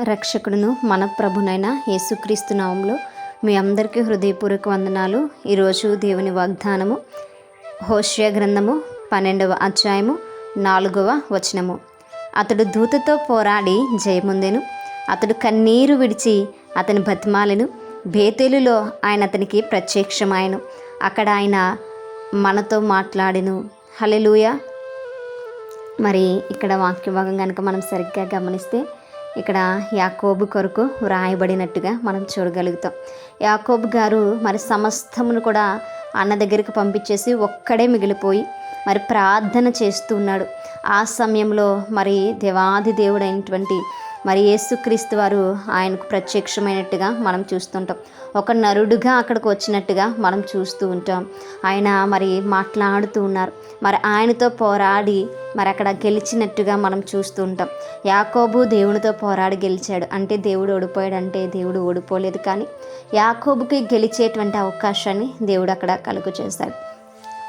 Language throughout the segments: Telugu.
రక్షకుడును మన ప్రభునైన యేసుక్రీస్తు నామంలో మీ అందరికీ హృదయపూర్వక వందనాలు. ఈరోజు దేవుని వాగ్దానము హోషియా గ్రంథము పన్నెండవ అధ్యాయము నాలుగవ వచనము. అతడు దూతతో పోరాడి జయముందెను. అతడు కన్నీరు విడిచి అతని బతిమాలను. బేతేలులో ఆయన అతనికి ప్రత్యక్షమాయను. అక్కడ ఆయన మనతో మాట్లాడెను. హలెలూయా మరి ఇక్కడ వాక్య భాగం కనుక మనం సరిగ్గా గమనిస్తే ఇక్కడ యాకోబు కొరకు వ్రాయబడినట్టుగా మనం చూడగలుగుతాం. యాకోబు గారు మరి సమస్తమును కూడా అన్న దగ్గరికి పంపించేసి ఒక్కడే మిగిలిపోయి మరి ప్రార్థన చేస్తూ ఉన్నాడు. ఆ సమయంలో మరి దేవాది దేవుడైనటువంటి మరి యేసుక్రీస్తు వారు ఆయనకు ప్రత్యక్షమైనట్టుగా మనం చూస్తుంటాం. ఒక నరుడుగా అక్కడికి వచ్చినట్టుగా మనం చూస్తూ ఉంటాం. ఆయన మరి మాట్లాడుతూ ఉన్నారు. మరి ఆయనతో పోరాడి మరి అక్కడ గెలిచినట్టుగా మనం చూస్తూ ఉంటాం. యాకోబు దేవునితో పోరాడి గెలిచాడు. అంటే దేవుడు ఓడిపోయాడు అంటే దేవుడు ఓడిపోలేదు కానీ యాకోబుకి గెలిచేటువంటి అవకాశాన్ని దేవుడు అక్కడ కలుగు చేశాడు.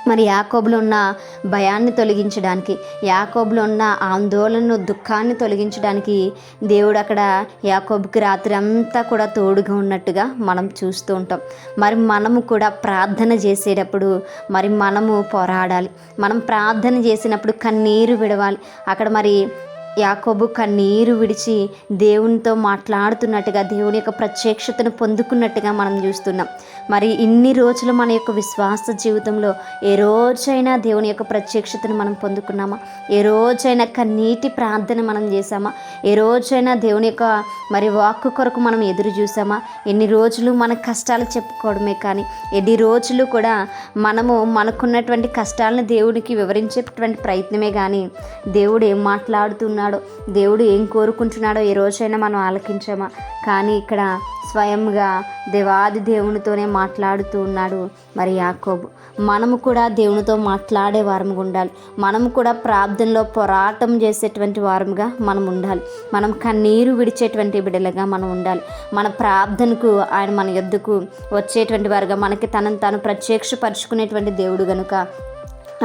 మరి యాకోబులో ఉన్న భయాన్ని తొలగించడానికి యాకోబులో ఉన్న ఆందోళనను దుఃఖాన్ని తొలగించడానికి దేవుడు అక్కడ యాకోబుకి రాత్రి అంతా కూడా తోడుగా ఉన్నట్టుగా మనం చూస్తూ ఉంటాం. మరి మనము కూడా ప్రార్థన చేసేటప్పుడు మరి మనము పోరాడాలి. మనం ప్రార్థన చేసినప్పుడు కన్నీరు విడవాలి. అక్కడ మరి యాకోబు కన్నీరు విడిచి దేవునితో మాట్లాడుతున్నట్టుగా దేవుని యొక్క ప్రత్యక్షతను పొందుకున్నట్టుగా మనం చూస్తున్నాం. మరి ఇన్ని రోజులు మన యొక్క విశ్వాస జీవితంలో ఏ రోజైనా దేవుని యొక్క ప్రత్యక్షతను మనం పొందుకున్నామా? ఏ రోజైనా కన్నీటి ప్రార్థన మనం చేసామా ఏ రోజైనా దేవుని యొక్క మరి వాక్కు కొరకు మనం ఎదురు చూసామా ఎన్ని రోజులు మన కష్టాలు చెప్పుకోవడమే కానీ ఎన్ని రోజులు కూడా మనము మనకున్నటువంటి కష్టాలను దేవునికి వివరించేటువంటి ప్రయత్నమే కానీ దేవుడు ఏం మాట్లాడుతున్నాడు దేవుడు ఏం కోరుకుంటున్నాడో ఏ రోజైనా మనం ఆలకించామా? కానీ ఇక్కడ స్వయంగా దేవాది దేవునితోనే మాట్లాడుతూ ఉన్నాడు మరి యాకోబు. మనము కూడా దేవునితో మాట్లాడే వారముగా ఉండాలి. మనము కూడా ప్రార్థనలో పోరాటం చేసేటువంటి వారముగా మనం ఉండాలి. మనం కన్నీరు విడిచేటువంటి బిడ్డలుగా మనం ఉండాలి. మన ప్రార్థనకు ఆయన మన యొద్దకు వచ్చేటువంటి వారుగా మనకి తనను తాను ప్రత్యక్షపరుచుకునేటువంటి దేవుడు కనుక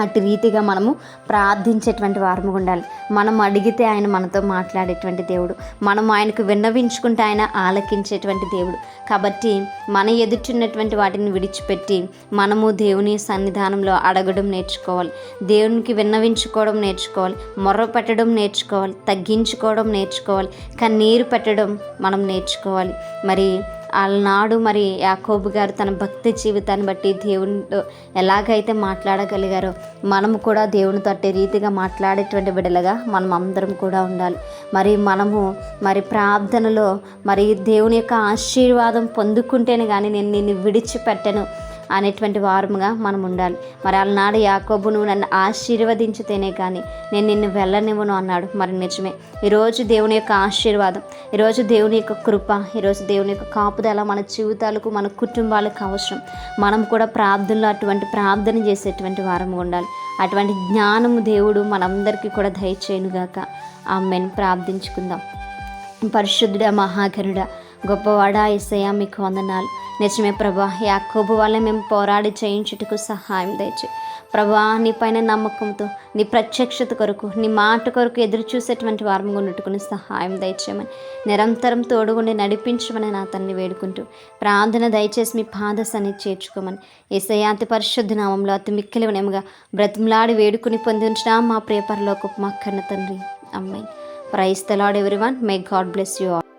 అటు రీతిగా మనము ప్రార్థించేటువంటి వారము ఉండాలి. మనం అడిగితే ఆయన మనతో మాట్లాడేటువంటి దేవుడు. మనం ఆయనకు విన్నవించుకుంటే ఆయన ఆలకించేటువంటి దేవుడు. కాబట్టి మన ఎదుర్చున్నటువంటి వాటిని విడిచిపెట్టి మనము దేవుని సన్నిధానంలో అడగడం నేర్చుకోవాలి. దేవునికి విన్నవించుకోవడం నేర్చుకోవాలి. మొర్ర పెట్టడం నేర్చుకోవాలి. తగ్గించుకోవడం నేర్చుకోవాలి. కన్నీరు పెట్టడం మనం నేర్చుకోవాలి. మరి ఆనాడు మరి యాకోబు గారు తన భక్తి జీవితాన్ని బట్టి దేవునితో ఎలాగైతే మాట్లాడగలిగారో మనము కూడా దేవునితో అట్టే రీతిగా మాట్లాడేటువంటి బిడ్డలుగా మనం అందరం కూడా ఉండాలి. మరి మనము మరి ప్రార్థనలో మరి దేవుని యొక్క ఆశీర్వాదం పొందుకుంటేనే కానీ నేను నిన్ను విడిచిపెట్టను. అనేటువంటి వారముగా మనం ఉండాలి మరి అలనాడు యాకోబు నువ్వు నన్ను ఆశీర్వదించితేనే కానీ నేను నిన్ను వెళ్ళనివ్వను అన్నాడు. మరి నిజమే. ఈరోజు దేవుని యొక్క ఆశీర్వాదం ఈరోజు దేవుని యొక్క కృప ఈరోజు దేవుని యొక్క కాపుదల మన జీవితాలకు మన కుటుంబాలకు అవసరం. మనం కూడా ప్రార్థనలో అటువంటి ప్రార్థన చేసేటువంటి వారము ఉండాలి. అటువంటి జ్ఞానము దేవుడు మనందరికీ కూడా దయచేయనుగాక. ఆమెను. ప్రార్థించుకుందాం. పరిశుద్ధుడ మహాగరుడ గొప్పవాడా ఇసయ్యా మీకు వందనాలు. నిజమే ప్రభా యాకోబు వల్ల మేము పోరాడి చేయించుటకు సహాయం దయచే. ప్రభా నీ పైన నమ్మకంతో నీ ప్రత్యక్షత కొరకు నీ మాట కొరకు ఎదురు చూసేటువంటి వారంగా ఉన్నట్టుకుని సహాయం దయచేయమని నిరంతరం తోడుగుండి నడిపించమని నా తన్ని వేడుకుంటూ ప్రార్థన దయచేసి మీ పాద చేర్చుకోమని ఏసయ్య అతి పరిశుద్ధ నామంలో అతి మిక్కిలివనేముగా బ్రతిమలాడి వేడుకుని పొందించిన మా ప్రియపరలోకి మా కన్న తండ్రి. అమ్మాయి praise the Lord every one may God bless you all.